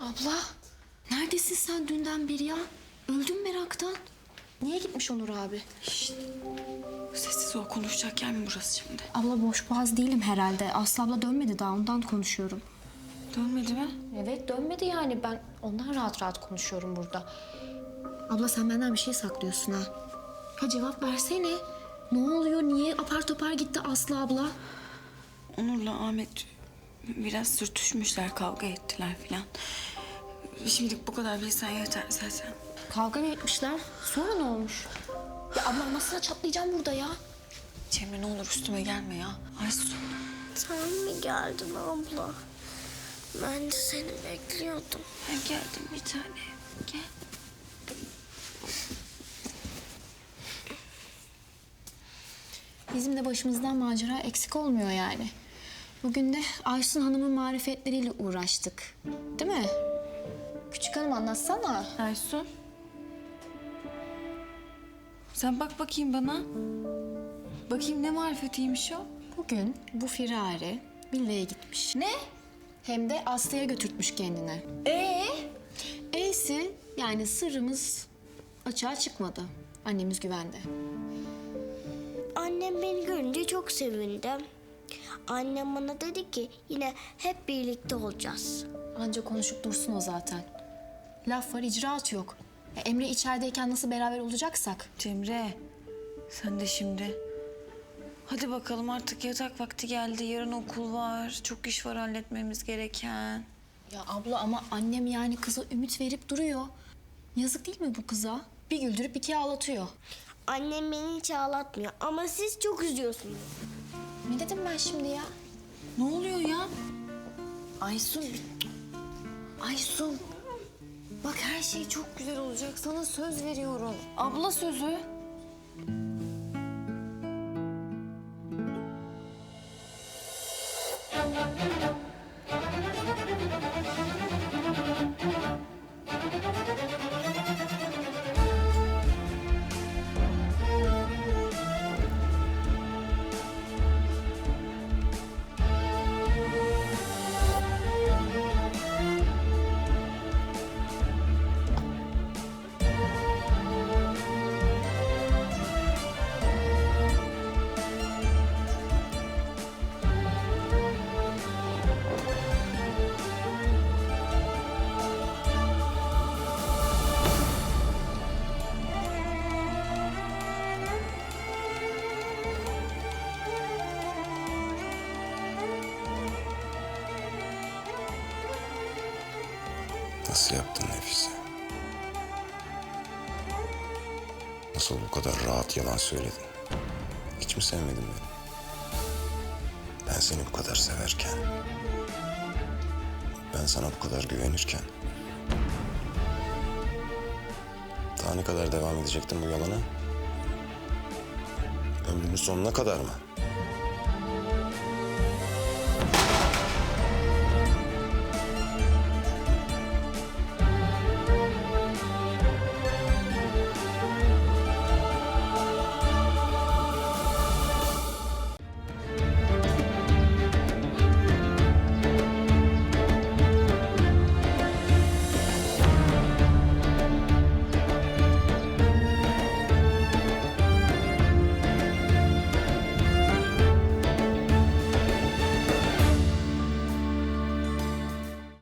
Abla, neredesin sen dünden beri ya? Öldüm meraktan. Niye gitmiş Onur abi? Sessiz ol konuşacak yer mi burası şimdi? Abla boş boğaz değilim herhalde. Aslı abla dönmedi daha ondan konuşuyorum. Dönmedi mi? Evet dönmedi yani ben ondan rahat rahat konuşuyorum burada. Abla sen benden bir şey saklıyorsun ha. Ha cevap versene. Ne oluyor? Niye apar topar gitti Aslı abla? Onur'la Ahmet biraz sürtüşmüşler, kavga ettiler filan. Şimdilik bu kadar bilsen yeter zaten. Kavga mı etmişler? Sonra ne olmuş? Ya abla nasıl çatlayacağım burada ya? Cemre ne olur üstüme gelme ya. Aysu. Sen mi geldin abla? Ben de seni bekliyordum. Ben geldim bir tane. Gel. Bizim de başımızdan macera eksik olmuyor yani. Bugün de Aysun Hanım'ın marifetleriyle uğraştık. Değil mi? Küçük hanım anlatsana. Aysu. Sen bak bakayım bana. Bakayım ne marifetiymiş o? Bugün bu firari villaya gitmiş. Ne? Hem de Aslı'ya götürtmüş kendine. Ee? E'si yani sırrımız açığa çıkmadı. Annemiz güvende. Annem beni görünce çok sevindi. Annem bana dedi ki yine hep birlikte olacağız. Anca konuşup dursun o zaten. Laf var icraat yok. Ya Emre içerideyken nasıl beraber olacaksak. Cemre. Sen de şimdi. Hadi bakalım artık yatak vakti geldi. Yarın okul var. Çok iş var halletmemiz gereken. Ya abla ama annem yani kıza ümit verip duruyor. Yazık değil mi bu kıza? Bir güldürüp iki ağlatıyor. Annem beni hiç ağlatmıyor ama siz çok üzüyorsunuz. Ne dedim ben şimdi ya? Ne oluyor ya? Aysun. Aysun. Bak her şey çok güzel olacak. Sana söz veriyorum. Abla sözü. Nasıl yaptın Nefise? Nasıl bu kadar rahat yalan söyledin? Hiç mi sevmedin beni? Ben seni bu kadar severken... Ben sana bu kadar güvenirken... Daha ne kadar devam edecektin bu yalana? Ömrünün sonuna kadar mı?